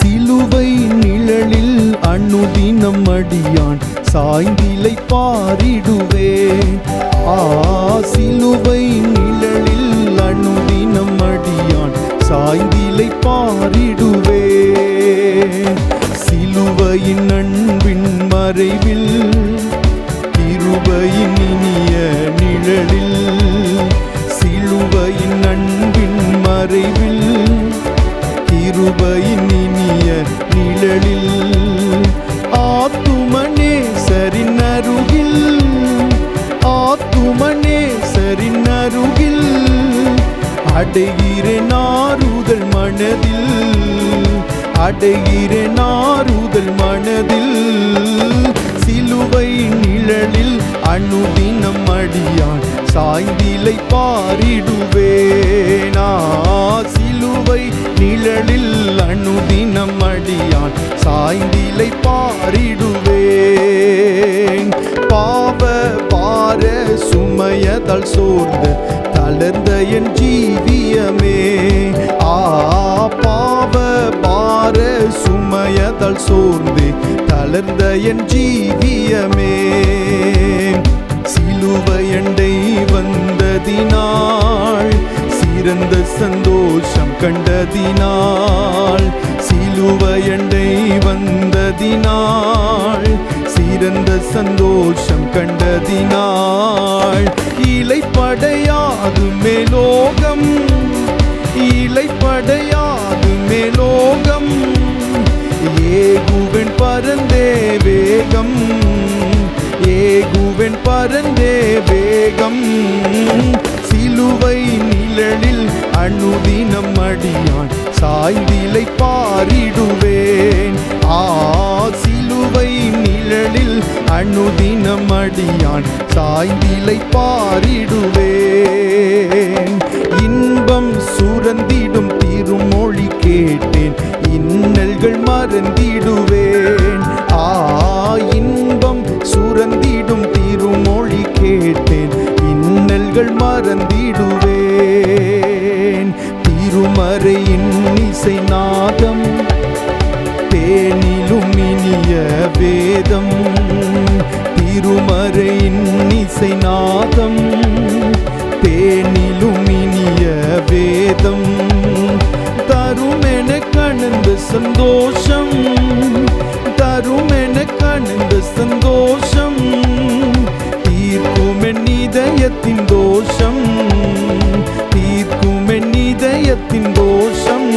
சிலுவை நிழலில் அனுதினம் அடியான் சாய்ந்திலை பாரிடுவேன். ஆ சிலுவை நீ சாய்ந்திலை பாரிடுவே. சிலுவையின் அன்பின் மறைவில் கிருபையின் இனிய நிழலில் சிலுவையின் அன்பின் மறைவில் கிருபையின் இனிய நிழலில் ஆத்துமனே சரின் அருகில் ஆத்துமனே சரின் அருகில் அடைகிறேன் மனதில் அடைகிறேன் நாறுதல் மனதில் சிலுவை நிழலில் அணுதினம் அடியான் சாய்ந்திலை பாரிடுவேனா? சிலுவை நிழலில் அணுதினம் அடியான் சாய்ந்திலை பாரிடுவேன். பாவ பார சுமையதால் சோர்ந்த என் ஜீவியமே. ஆ பாவ பார சுமையதால் சோர்ந்து தளர்ந்த என் ஜீவியமே. சிலுவையண்டை வந்ததினாள் சிறந்த சந்தோஷம் கண்டதினாள் சிலுவையண்டை வந்ததினாள் சிறந்த சந்தோஷம் கண்டதினாள். இலை படையாது மேலோகம். இலை படையாது மேலோகம். ஏகுவன் பரந்தே வேகம். ஏகுவன் பரந்தே வேகம். சிலுவை நிழலில் அணுதினம் அடியான். சாய்ந்திலை பாரிடுவே. அணுதினம் அடியான் சாய்ந்திலை பாரிடுவேன். இன்பம் சுரந்திடும் திருமொழி கேட்டேன். இன்னல்கள் மறந்திடுவேன். ஆ இன்பம் சுரந்திடும் திருமொழி கேட்டேன். இன்னல்கள் மறந்திடுவேன். திருமறையின் இசை நாதம் தேனிலும் இனிய வேதம். திருமறையின் இசை நாதம் தேனிலும் இனிய வேதம். தருமென கணந்த சந்தோஷம் தருமென கணந்த சந்தோஷம். தீர்க்கும் இதயத்தின் தோஷம் தீர்க்கும் இதயத்தின் தோஷம்.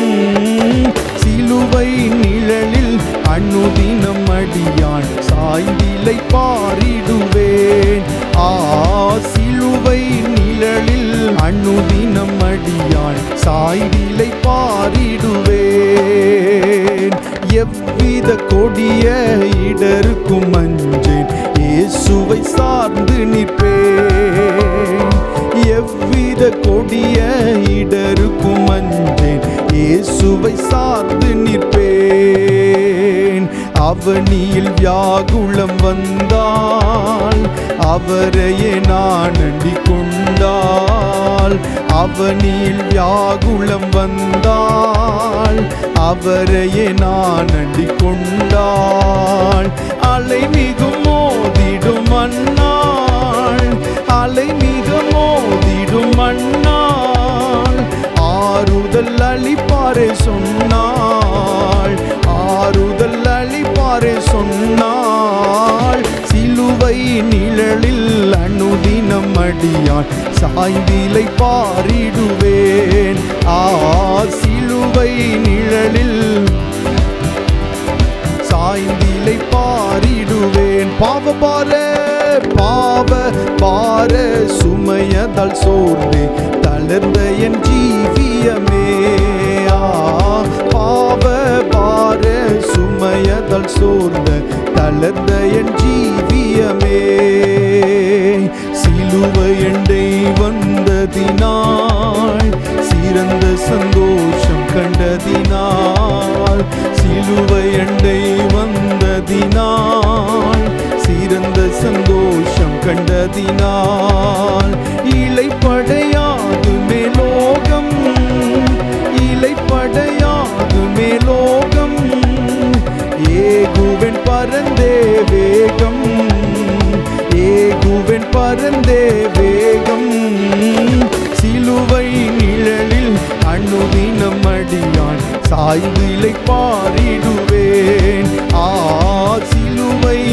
சிலுவை நிழலில் அணுதினம் அடியான் சாய்ந்திலை பாரிடுவே. அனுதினம் அடியான் சாய்விலை பாரிடுவேன். எவ்வித கொடிய இடருக்கும் அஞ்சேன். இயேசுவை சார்ந்து நிற்பேன். எவ்வித கொடிய இடருக்கும் அஞ்சேன். இயேசுவை சார்ந்து நிற்பேன். அவனியில் வியாகுளம் வந்தான் அவரையே நான் அண்டிக் கொண்டால் அவனில் வியாகுளம் வந்தால் அவரையே நான் அண்டிக் கொண்டாள் அலை மிக மோதிடும் அண்ணாள் அலை மிக மோதிடும் அண்ணாள் ஆறுதல் அளிப்பாரே சொன்ன அனுதினம் அடியான் சாய்ந்திலை பாரிடுவேன். ஆ சிலுவை நிழலில் சாய்ந்திலை பாரிடுவேன். பாவ பார பாவ பார சுமையதால் சோர்ந்து தளர்ந்த என் ஜீவியமே. ஆ, பாவ பார சுமையதால் சோர்ந்த தளர்ந்த என் ஜீவியமே. சிலுவையண்டை வந்ததினாள். சிறந்த சந்தோஷம் கண்டதினாள். சிலுவை அண்டை வந்ததினால் சிறந்த சந்தோஷம் கண்டதினாள். சாய்ந்து இலை பாரிடுவேன். ஆ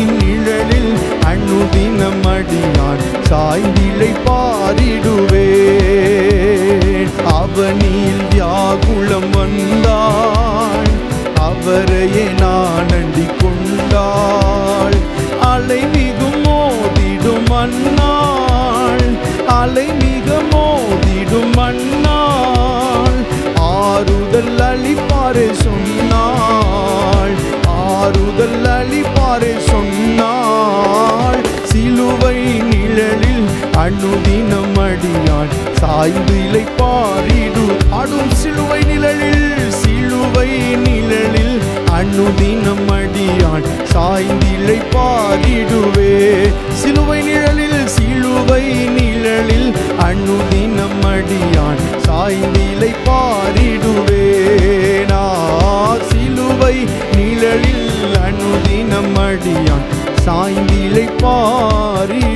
நிழலில் அணுதினம் அடியான் சாய்ந்திலை பாரிடுவேன். அவனில் வியாகுளம் வந்தாள். அவரையே நான் அண்டிக் கொண்டாள் அலை மிகும் மோதிடும் அன்னாள். அலை மிக மோதிடும் அண்ணா அளிப்பாரே சொன்னாள். ஆறுதல் அளிப்பாரே சொன்னாள். சிலுவை நிழலில் அணுதினம் அடியாள். சாய்ந்து இலை ஆடும் சிலுவை நிழலில். சிலுவை நிழலில் அணுதினம் அடியாள். சாய்ந்து பாரிடுவே சிலுவை நிழலில் சிலுவை நிழலில் அணுதினம் அடியான் சாய்ந்திலை பாரிடுவேனா சாய்ந்திலை பாரி